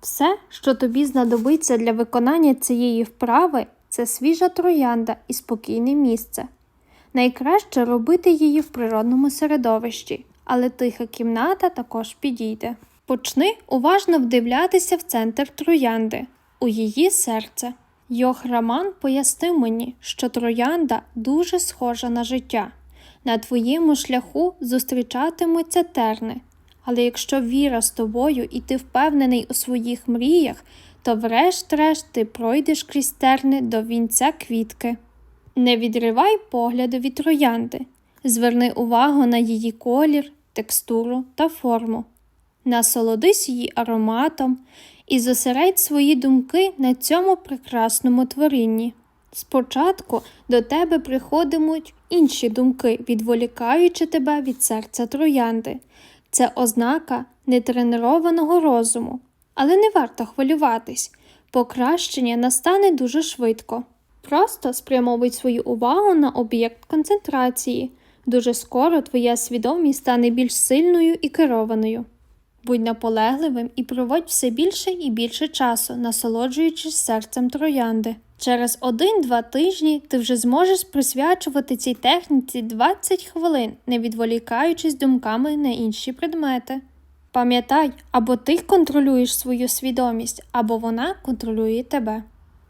Все, що тобі знадобиться для виконання цієї вправи, це свіжа троянда і спокійне місце. Найкраще робити її в природному середовищі, але тиха кімната також підійде. Почни уважно вдивлятися в центр троянди, у її серце. Йох Раман пояснив мені, що троянда дуже схожа на життя. На твоєму шляху зустрічатимуться терни. Але якщо віра з тобою і ти впевнений у своїх мріях, то врешт-решт ти пройдеш крізь терни до вінця квітки. Не відривай погляду від троянди, зверни увагу на її колір, текстуру та форму. Насолодись її ароматом і зосередь свої думки на цьому прекрасному творінні. Спочатку до тебе приходитимуть інші думки, відволікаючи тебе від серця троянди. Це ознака нетренованого розуму, але не варто хвилюватись. Покращення настане дуже швидко. Просто спрямовуй свою увагу на об'єкт концентрації. Дуже скоро твоя свідомість стане більш сильною і керованою. Будь наполегливим і проводь все більше і більше часу, насолоджуючись серцем троянди. Через один-два тижні ти вже зможеш присвячувати цій техніці 20 хвилин, не відволікаючись думками на інші предмети. Пам'ятай, або ти контролюєш свою свідомість, або вона контролює тебе.